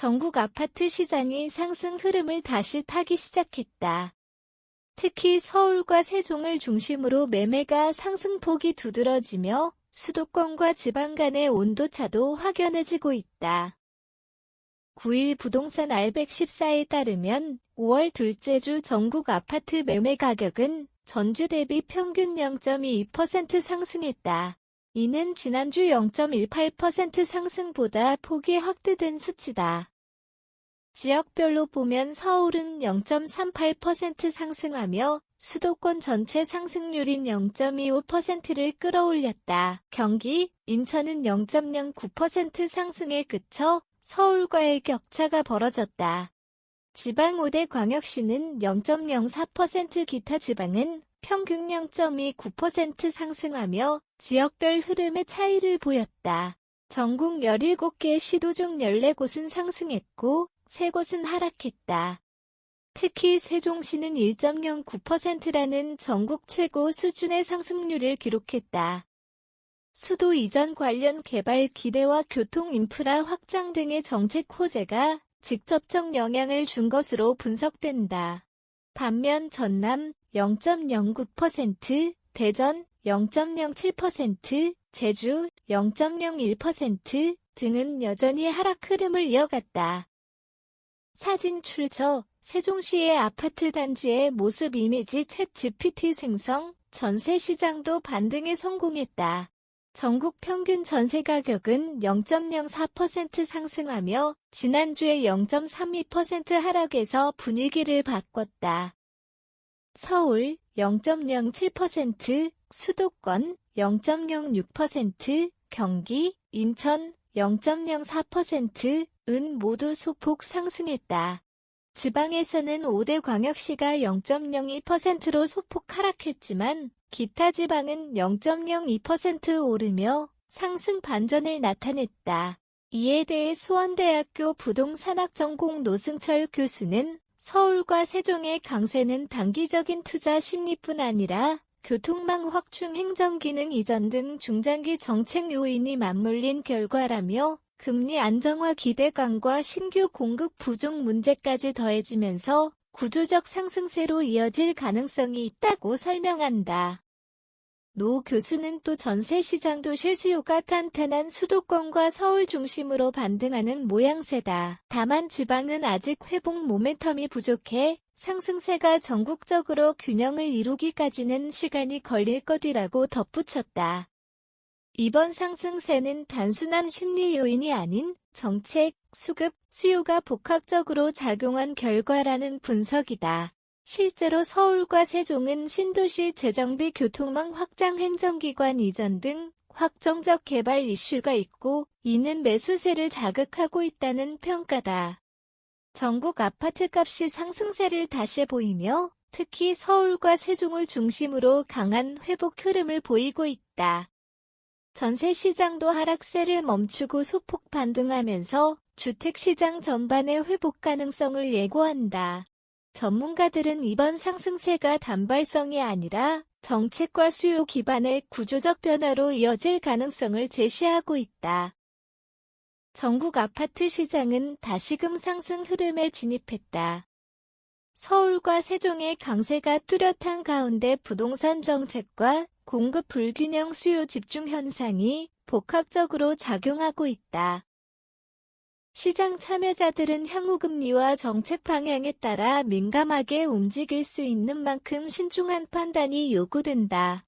전국 아파트 시장이 상승 흐름을 다시 타기 시작했다. 특히 서울과 세종을 중심으로 매매가 상승폭이 두드러지며 수도권과 지방 간의 온도차도 확연해지고 있다. 9일 부동산 알백14에 따르면 5월 둘째 주 전국 아파트 매매 가격은 전주 대비 평균 0.2% 상승했다. 이는 지난주 0.18% 상승보다 폭이 확대된 수치다. 지역별로 보면 서울은 0.38% 상승하며 수도권 전체 상승률인 0.25%를 끌어올렸다. 경기, 인천은 0.09% 상승에 그쳐 서울과의 격차가 벌어졌다. 지방 5대 광역시는 0.04% 기타 지방은 평균 0.29% 상승하며 지역별 흐름의 차이를 보였다. 전국 17개 시도 중 14곳은 상승했고 3곳은 하락했다. 특히 세종시는 1.09%라는 전국 최고 수준의 상승률을 기록했다. 수도 이전 관련 개발 기대와 교통 인프라 확장 등의 정책 호재가 직접적 영향을 준 것으로 분석된다. 반면 전남 0.09%, 대전 0.07%, 제주 0.01% 등은 여전히 하락 흐름을 이어갔다. 사진 출처 세종시의 아파트 단지의 모습 이미지 챗 GPT 생성 전세 시장도 반등에 성공했다. 전국 평균 전세 가격은 0.04% 상승하며 지난주에 0.32% 하락에서 분위기를 바꿨다. 서울 0.07%, 수도권 0.06%, 경기, 인천 0.04% 은 모두 소폭 상승했다. 지방에서는 5대 광역시가 0.02%로 소폭 하락했지만 기타 지방은 0.02% 오르며 상승 반전을 나타냈다. 이에 대해 수원대학교 부동산학 전공 노승철 교수는 서울과 세종의 강세는 단기적인 투자 심리뿐 아니라 교통망 확충 행정기능 이전 등 중장기 정책 요인이 맞물린 결과라며 금리 안정화 기대감과 신규 공급 부족 문제까지 더해지면서 구조적 상승세로 이어질 가능성이 있다고 설명한다. 노 교수는 또 전세 시장도 실수요가 탄탄한 수도권과 서울 중심으로 반등하는 모양새다. 다만 지방은 아직 회복 모멘텀이 부족해 상승세가 전국적으로 균형을 이루기까지는 시간이 걸릴 것이라고 덧붙였다. 이번 상승세는 단순한 심리 요인이 아닌 정책, 수급, 수요가 복합적으로 작용한 결과라는 분석이다. 실제로 서울과 세종은 신도시 재정비 교통망 확장 행정기관 이전 등 확정적 개발 이슈가 있고 이는 매수세를 자극하고 있다는 평가다. 전국 아파트값이 상승세를 다시 보이며 특히 서울과 세종을 중심으로 강한 회복 흐름을 보이고 있다. 전세 시장도 하락세를 멈추고 소폭 반등하면서 주택시장 전반의 회복 가능성을 예고한다. 전문가들은 이번 상승세가 단발성이 아니라 정책과 수요 기반의 구조적 변화로 이어질 가능성을 제시하고 있다. 전국 아파트 시장은 다시금 상승 흐름에 진입했다. 서울과 세종의 강세가 뚜렷한 가운데 부동산 정책과 공급 불균형 수요 집중 현상이 복합적으로 작용하고 있다. 시장 참여자들은 향후 금리와 정책 방향에 따라 민감하게 움직일 수 있는 만큼 신중한 판단이 요구된다.